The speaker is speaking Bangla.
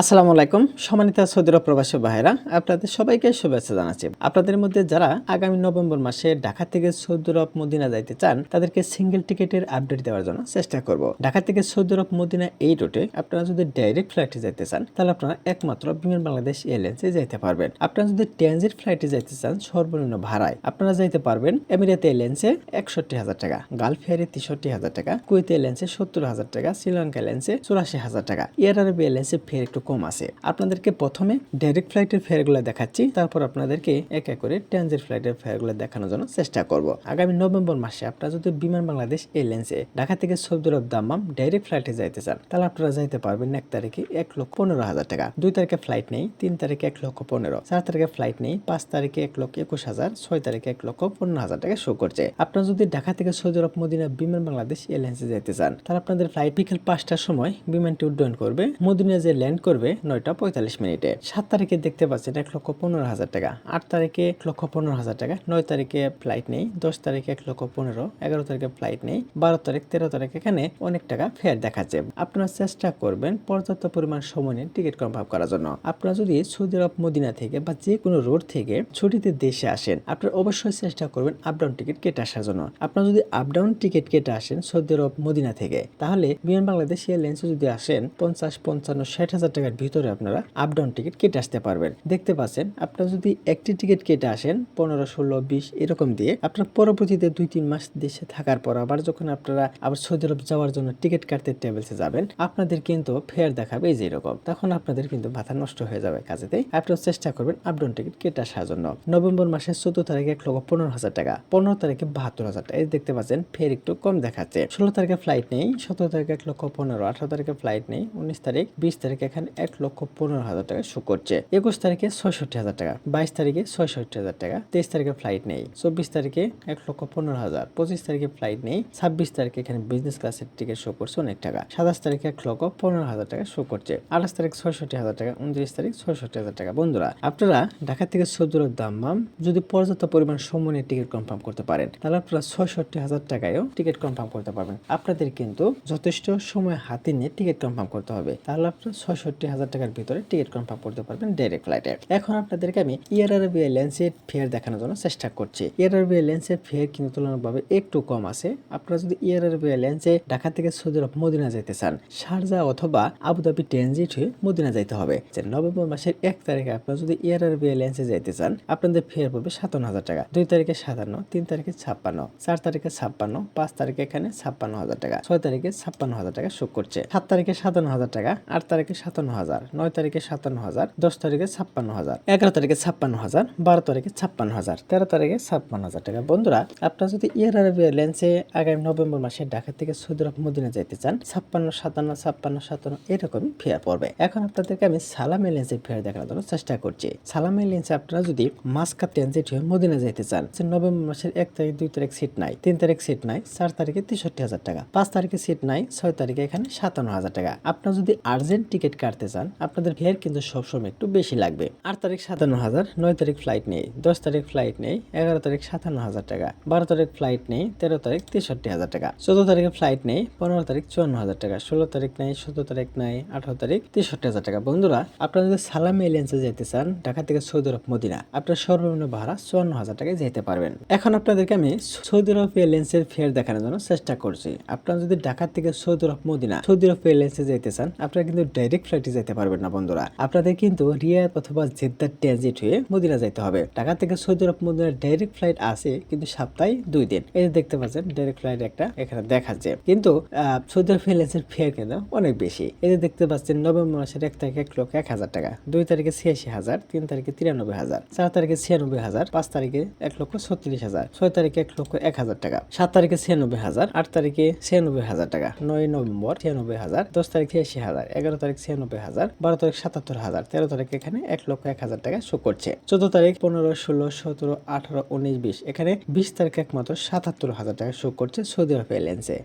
আসসালামু আলাইকুম, সম্মানিত সৌদি আরব প্রবাসী ভাইরা আপনাদের সবাইকে শুভেচ্ছা জানাচ্ছি। আপনাদের মধ্যে যারা আগামী নভেম্বর মাসে ঢাকা থেকে সৌদি আরব মদিনা যাইতে চান, তাদেরকে সিঙ্গেল টিকেটের আপডেট দেওয়ার জন্য চেষ্টা করব। ঢাকা থেকে সৌদি আরব মদিনা এই রুটে আপনারা যদি ডাইরেক্ট ফ্লাইটে যাইতে চান, তাহলে আপনারা একমাত্র বিমান বাংলাদেশ এয়ারলাইন্সে যাইতে পারবেন। আপনারা যদি ট্রানজিট ফ্লাইটে যাইতে চান, সর্বনিম্ন ভাড়ায় আপনারা যাইতে পারবেন এমিরেত এয়ারলাইন্সে একষট্টি হাজার টাকা, গালফ এয়ারে তেষট্টি হাজার টাকা, কুয়েত এয়ারলাইন্সে সত্তর হাজার টাকা, শ্রীলঙ্কা এয়ারলাইন্সে চুরাশি হাজার টাকা। এয়ার আরব এয়ারলাইন্সে ফের একটু কম আছে। আপনাদেরকে প্রথমে ডাইরেক্ট ফ্লাইটের ফেয়ারগুলো দেখাচ্ছি, তারপর আপনাদেরকে এক এক করে ট্রানজিট ফ্লাইটের ফেয়ারগুলো দেখানোর জন্য চেষ্টা করব। আগামী নভেম্বর মাসে আপনারা যদি বিমান বাংলাদেশ এয়ারলাইন্সে ঢাকা থেকে সৌদি আরব দাম্মাম ডাইরেক্ট ফ্লাইটে যাইতে চান, তাহলে আপনারা যাইতে পারবেন এক তারিখে এক লক্ষ পনেরো হাজার টাকা। দুই তারিখে ফ্লাইট নেই, তিন তারিখে এক লক্ষ পনেরো, চার তারিখে ফ্লাইট নেই, পাঁচ তারিখে এক লক্ষ একুশ হাজার, ছয় তারিখে এক লক্ষ পনেরো হাজার টাকা শো করছে। আপনারা যদি ঢাকা থেকে সৌদি আরব মদিনা বিমান বাংলাদেশ এয়ারলাইন্সে যেতে চান, তাহলে আপনাদের ফ্লাইট বিকেল পাঁচটার সময় বিমানটি উড্ডয়ন করবে। মদিনা যে ল্যান্ড করবে নয়টা পঁয়তাল্লিশ মিনিটে। সাত তারিখে দেখতে পাচ্ছেন এক লক্ষ পনেরো হাজার টাকা। আট তারিখে এক লক্ষ পনেরো হাজার টাকা, নয় তারিখে ফ্লাইট নেই, দশ তারিখে এক লক্ষ পনেরো, এগারো তারিখে ফ্লাইট নেই, বারো তারিখ, তেরো তারিখ এখানে অনেক টাকা ফেয়ার দেখাচ্ছে। আপনারা চেষ্টা করবেন পর্যাপ্ত পরিমাণ সময় নিয়ে টিকিট কনফার্ম করার জন্য। আপনারা যদি সৌদি আরব, মদিনা থেকে বা যে কোনো রোড থেকে ছুটিতে দেশে আসেন, আপনারা অবশ্যই চেষ্টা করবেন আপডাউন টিকিট কেটে আসার জন্য। আপনারা যদি আপ ডাউন টিকিট কেটে আসেন সৌদি আরব, মদিনা থেকে, তাহলে বিমান বাংলাদেশ এয়ারলাইন্সে যদি আসেন পঞ্চাশ, পঞ্চান্ন, ষাট হাজার টাকার ভিতরে আপনারা আপ ডাউন টিকিট কেটে আসতে পারবেন। দেখতে পাচ্ছেন, আপনারা যদি একটি টিকিট কেটে আসেন, পনেরো, ষোলো, বিশ, এরকম দিয়ে, আপনার পরবর্তীতে দুই তিন মাস দেশে থাকার পর আবার যখন আপনারা আবার সৌদি আরব যাওয়ার জন্য টিকিট কাটতে ট্রাভেলসে যাবেন, আপনাদের কিন্তু ফেয়ার দেখাবে যে এরকম। তখন আপনাদের কিন্তু মাথা নষ্ট হয়ে যাবে কাজেতেই আপনারা চেষ্টা করবেন আপডাউন টিকিট কেটে আসার জন্য। নভেম্বর মাসের চোদ্দ তারিখে এক লক্ষ পনেরো হাজার টাকা, পনেরো তারিখে বাহাত্তর হাজার টাকা। এই দেখতে পাচ্ছেন ফের একটু কম দেখাচ্ছে। ষোলো তারিখে ফ্লাইট নেই, সতেরো তারিখে এক লক্ষ পনেরো, আঠারো তারিখে ফ্লাইট নেই, উনিশ তারিখ, বিশ তারিখ এখানে এক লক্ষ পনেরো হাজার টাকা শো করছে। একুশ তারিখে ছয়ষট্টি হাজার টাকা, বাইশ তারিখে ছয়ষট্টি হাজার টাকা, তেইশ তারিখে ফ্লাইট নেই, চব্বিশ তারিখে এক লক্ষ পনেরো হাজার, পঁচিশ তারিখে ফ্লাইট নেই, ছাব্বিশ তারিখে এখানে বিজনেস ক্লাসের টিকিট শো করছে অনেক টাকা, সাতাশ তারিখে এক লক্ষ পনেরো হাজার টাকা শো করছে, আঠাশ তারিখ ছয়ষট্টি হাজার টাকা, উনত্রিশ তারিখ ছয়ষট্টি হাজার টাকা। বন্ধুরা, আপনারা ঢাকা থেকে সৌদি আরব দাম্মাম যদি পর্যাপ্ত পরিমাণ সময় নিয়ে টিকিট কনফার্ম করতে পারেন, তাহলে আপনারা ছয়ষট্টি হাজার টাকায়ও টিকিট কনফার্ম করতে পারবেন। আপনাদের কিন্তু যথেষ্ট সময় হাতে নিয়ে টিকিট কনফার্ম করতে হবে। তাহলে আপনারা ছয়ষট্টি হাজার টাকার ভিতরে টিকিট কনফার্ম করতে পারবেন ডাইরেক্ট ফ্লাইটে এখন আপনাদেরকে আমি ইয়ার আরবি এয়ারলাইন্সের ফেয়ার দেখানোর জন্য চেষ্টা করছি। ইয়ার আরবি এয়ারলাইন্সের ফেয়ার কিন্তু তুলনামূলকভাবে একটু কম আছে। আপনারা যদি ইয়ার আরবি এয়ারলাইন্সে ঢাকা থেকে সৌদি আরব মদিনা যেতে চান, শারজা অথবা আবুধাবি ট্রানজিট হয়ে মদিনা যাইতে হবে। যে নভেম্বর মাসের এক তারিখে আপনারা যদি এয়ার আরবি এয়ারলাইন্সে যাইতে চান, আপনাদের ফেয়ার পড়বে সাতান্ন হাজার টাকা। দুই তারিখে সাতান্ন, তিন তারিখে ছাপ্পান্ন, চার তারিখে ছাপ্পান্ন, পাঁচ তারিখে এখানে ছাপ্পান্ন হাজার টাকা, ছয় তারিখে ছাপ্পান্ন হাজার টাকা শোক করছে। সাত তারিখে সাতান্ন হাজার টাকা, আট তারিখে সাতান্ন হাজার, নয় তারিখে সাতান্ন হাজার, দশ তারিখে ছাপ্পান্ন হাজার, এগারো তারিখে ছাপ্পান্ন হাজার, বারো তারিখে ছাপ্পান্ন হাজার, তেরো তারিখে ছাপ্পান্ন হাজার টাকা। বন্ধুরা, আপনারা যদি এয়ার এয়ারলাইন্সে আগামী নভেম্বর মাসে ঢাকা থেকে সৌদি আরব মদিনা যাইতে চান, ছাপ্পান্ন, সাতান্ন ছাপ্পান্ন, সাতান্ন এরকম ফেয়ার পড়বে। এখন আপনাদেরকে আমি সালাম এয়ারলাইন্সের ফেয়ার জন্য চেষ্টা করছি। সালাম এয়ারলাইন্সে আপনারা যদি মাস্কা ট্রানজিট হয়ে মদিনা যাইতে চান নভেম্বর মাসের এক তারিখ, দুই তারিখ সিট নাই, তিন তারিখ সিট নাই, চার তারিখে তেষট্টি হাজার টাকা, পাঁচ তারিখে সিট নাই, ছয় তারিখে এখানে সাতান্ন হাজার টাকা। আপনারা যদি আর্জেন্ট টিকিট কাটতে চান, আপনাদের ফেয়ার কিন্তু সবসময় একটু বেশি লাগবে। আট তারিখ সাতান্ন হাজার, নয় তারিখ ফ্লাইট নেই, দশ তারিখ ফ্লাইট নেই, এগারো তারিখ সাতান্ন হাজার টাকা, বারো তারিখ ফ্লাইট নেই, তেরো তারিখ তেষট্টি হাজার টাকা, চোদ্দ তারিখে ফ্লাইট নেই, পনেরো তারিখ চুয়ান্ন হাজার টাকা, ষোলো তারিখ নেই, সতেরো তারিখ নেই, আঠারো তারিখ তেষট্টি হাজার টাকা। বন্ধুরা, আপনারা যদি সালাম এলিয়েন্সে যেতে চান, ঢাকা থেকে সৌদি আরব মদিনা, আপনার সর্বনিম্ন ভাড়া চুয়ান্ন হাজার টাকায় যেতে পারবেন। এখন আপনাদেরকে আমি সৌদি আরব এয়ারলাইন্সের ফেয়ার দেখানোর জন্য চেষ্টা করছি। আপনারা যদি ঢাকা থেকে সৌদি আরব মদিনা, সৌদি আরব এয়ারলাইন্সে যেতে চান, আপনারা কিন্তু ডাইরেক্ট ফ্লাইটে যেতে পারবেন না বন্ধুরা। আপনাদের কিন্তু রিয়াদ অথবা জেদ্দার ট্রানজিট হয়ে মদিনা যেতে হবে। ঢাকা থেকে সৌদি আরব মদিনার ডাইরেক্ট ফ্লাইট আছে কিন্তু সপ্তাহে দুই দিন। এই যে দেখতে পাচ্ছেন ডাইরেক্ট ফ্লাইট একটা এখানে দেখাচ্ছে। কিন্তু সৌদি আরব এয়ারলাইন্সের ফেয়ার কিন্তু অনেক বেশি। এই যে দেখতে পাচ্ছেন, নভেম্বর মাসের এক তারিখে এক লক্ষ এক হাজার টাকা। দুই তারিখে ছিয়াশি হাজার, তিন তারিখে তিরানব্বই হাজার। চার তারিখে ছিয়ানব্বই হাজার, পাঁচ তারিখে এক লক্ষ ছত্রিশ হাজার। ছয় তারিখে এক লক্ষ এক হাজার টাকা। সাত তারিখে ছিয়ানব্বই হাজার, আট তারিখে ছিয়ানব্বই হাজার টাকা। নয় নভেম্বর ছিয়ানব্বই হাজার, দশ তারিখে ছিয়াশি হাজার, এগারো তারিখ ছিয়ানব্বই হাজার, বারো তারিখ সাতাত্তর হাজার, তেরো তারিখ এখানে এক লক্ষ এক হাজার টাকা শো করছে। চোদ্দ তারিখ পনেরো, ষোলো, সতেরো, আঠারো, উনিশ, বিশ, এখানে বিশ তারিখ একমাত্র সাতাত্তর হাজার টাকা শো করছে সৌদি আরব এয়ারলাইন্সে।